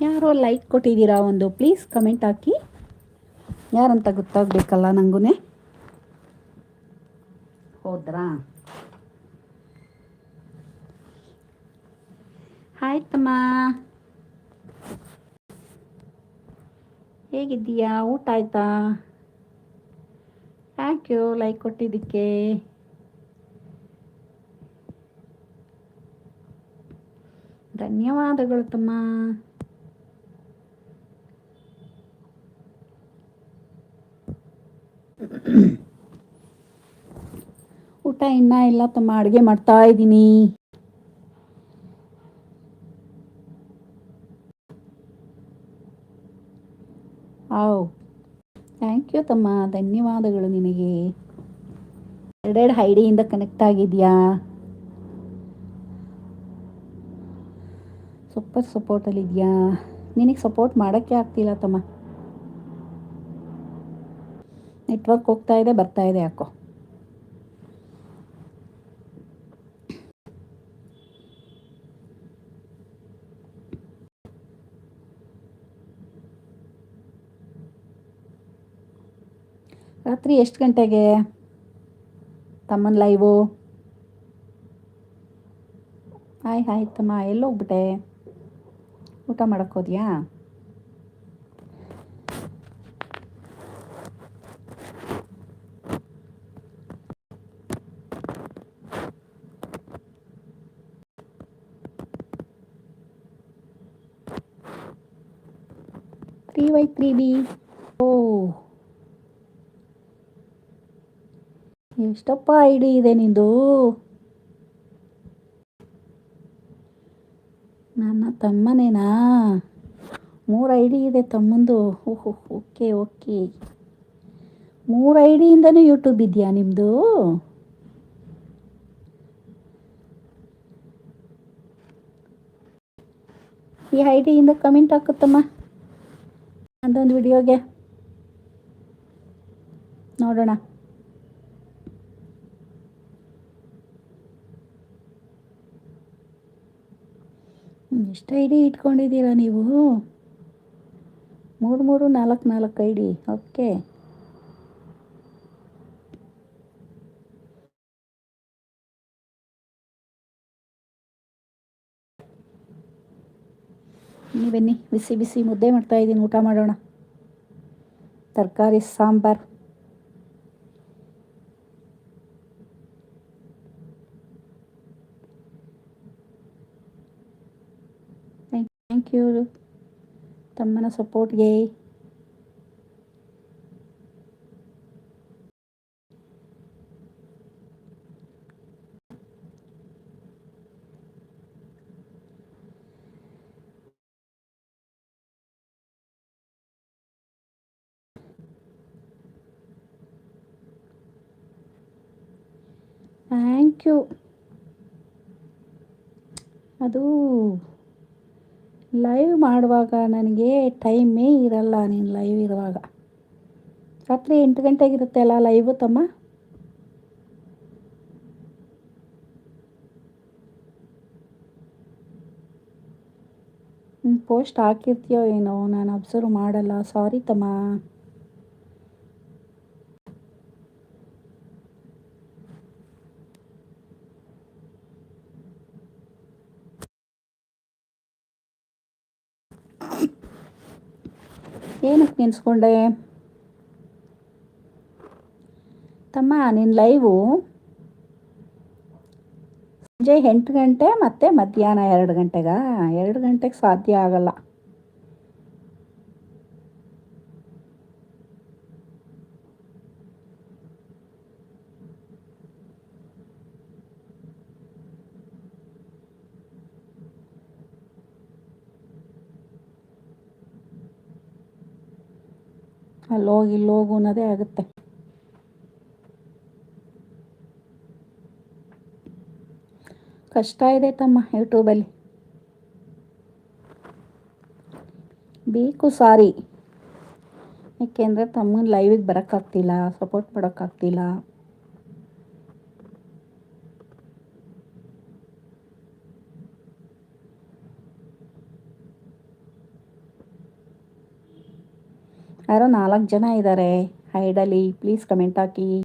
ಯಾರೋ ಲೈಕ್ ಕೊಟ್ಟಿದ್ದೀರಾ ಒಂದು ಪ್ಲೀಸ್ ಕಮೆಂಟ್ ಹಾಕಿ. ಯಾರಂತ ಗೊತ್ತಾಗಬೇಕಲ್ಲ ನನಗೂ ಹೋದ್ರಾ? ಹಾಯ್ ತಮ್ಮ. ಹೇಗಿದ್ದೀಯಾ? ಊಟ ಆಯ್ತಾ? ಥ್ಯಾಂಕ್ ಯು ಲೈಕ್ ಕೊಟ್ಟಿದ್ದಕ್ಕೆ. ಧನ್ಯವಾದಗಳು ತಮ್ಮ. ಊಟ ಇನ್ನ ಇಲ್ಲ ತಮ್ಮ, ಅಡುಗೆ ಮಾಡ್ತಾ ಇದ್ದೀನಿ. ಆವ್. ಥ್ಯಾಂಕ್ ಯು ತಮ್ಮ, ಧನ್ಯವಾದಗಳು ನಿನಗೆ. ಎರಡೆರಡು ಹೈಡಿಯಿಂದ ಕನೆಕ್ಟ್ ಆಗಿದೆಯಾ? ಸೂಪರ್ ಸಪೋರ್ಟಲ್ಲಿದೆಯಾ ನಿನಗೆ ಸಪೋರ್ಟ್ ಮಾಡೋಕ್ಕೆ ಆಗ್ತಿಲ್ಲ ತಮ್ಮ. ನೆಟ್ವರ್ಕ್ ಹೋಗ್ತಾ ಇದೆ, ಬರ್ತಾ ಇದೆ ಯಾಕೋ. ರಾತ್ರಿ ಎಷ್ಟು ಗಂಟೆಗೆ? ತಮ್ಮನ ಲೈವು ಹಾಯ್ ಹಾಯ್ ತಮ್ಮ, ಎಲ್ಲೋಗ್ಬಿಟ್ಟೆ? ಊಟ ಮಾಡಕ್ಕೆ three Y three B O. ಎಷ್ಟಪ್ಪ ಐಡಿ ಇದೆ ನಿಂದು? ನನ್ನ ತಮ್ಮನೇನಾ? ಮೂರು ಐ ಡಿ ಇದೆ ತಮ್ಮಂದು. ಓಹೋ, ಓಕೆ ಓಕೆ. ಮೂರು ಐ ಡಿಯಿಂದನೂ ಯೂಟ್ಯೂಬ್ ಇದೆಯಾ ನಿಮ್ಮದು ಈ ಐ ಡಿಯಿಂದ ಕಮೆಂಟ್ ಹಾಕುತ್ತಮ್ಮ. ಅದೊಂದು ವಿಡಿಯೋಗೆ. ನೋಡೋಣ. ಎಷ್ಟು ಐ ಡಿ ಇಟ್ಕೊಂಡಿದ್ದೀರಾ ನೀವು? ಮೂರು ಮೂರು ನಾಲ್ಕು ನಾಲ್ಕು ಐ ಡಿ ಓಕೆ. ಬನ್ನಿ ಬನ್ನಿ, ಬಿಸಿ ಬಿಸಿ ಮುದ್ದೆ ಮಾಡ್ತಾ ಇದ್ದೀನಿ, ಊಟ ಮಾಡೋಣ. ತರಕಾರಿ, ಸಾಂಬಾರು. ಥ್ಯಾಂಕ್ ಯು ತಮ್ಮನ ಸಪೋರ್ಟ್ಗೆ ಥ್ಯಾಂಕ್ ಯು ಅದು ಲೈವ್ ಮಾಡುವಾಗ ನನಗೆ ಟೈಮೇ ಇರಲ್ಲ ನೀನು ಲೈವ್ ಇರುವಾಗ. ರಾತ್ರಿ ಎಂಟು ಗಂಟೆಗಿರುತ್ತೆ ಅಲ್ಲ ಲೈವು ತಮ್ಮ? ಪೋಸ್ಟ್ ಹಾಕಿರ್ತೀಯೋ ಏನೋ, ನಾನು ಅಬ್ಸರ್ವ್ ಮಾಡಲ್ಲ. ಸಾರಿ ತಮ್ಮ. ಏನಕ್ಕೆ ನಿನ್ಸ್ಕೊಂಡೆ ತಮ್ಮ ನಿನ್ನ ಲೈವು ಸಂಜೆ ಎಂಟು ಗಂಟೆ ಮತ್ತು ಮಧ್ಯಾಹ್ನ ಎರಡು ಗಂಟೆಗಾ? ಎರಡು ಗಂಟೆಗೆ ಸಾಧ್ಯ ಆಗಲ್ಲ. ಅಲ್ಲೋಗಿ ಇಲ್ಲೋಗು ಅನ್ನೋದೇ ಆಗುತ್ತೆ. ಕಷ್ಟ ಇದೆ ತಮ್ಮ ಯೂಟ್ಯೂಬಲ್ಲಿ. ಬೇಕು ಸಾರಿ. ಏಕೆಂದರೆ ತಮ್ಮನ ಲೈವಿಗೆ ಬರೋಕ್ಕಾಗ್ತಿಲ್ಲ ಸಪೋರ್ಟ್ ಮಾಡೋಕ್ಕಾಗ್ತಿಲ್ಲ. ಯಾರೋ ನಾಲ್ಕು ಜನ ಇದ್ದಾರೆ ಹೈಡಲ್ಲಿ ಪ್ಲೀಸ್ ಕಮೆಂಟ್ ಹಾಕಿ.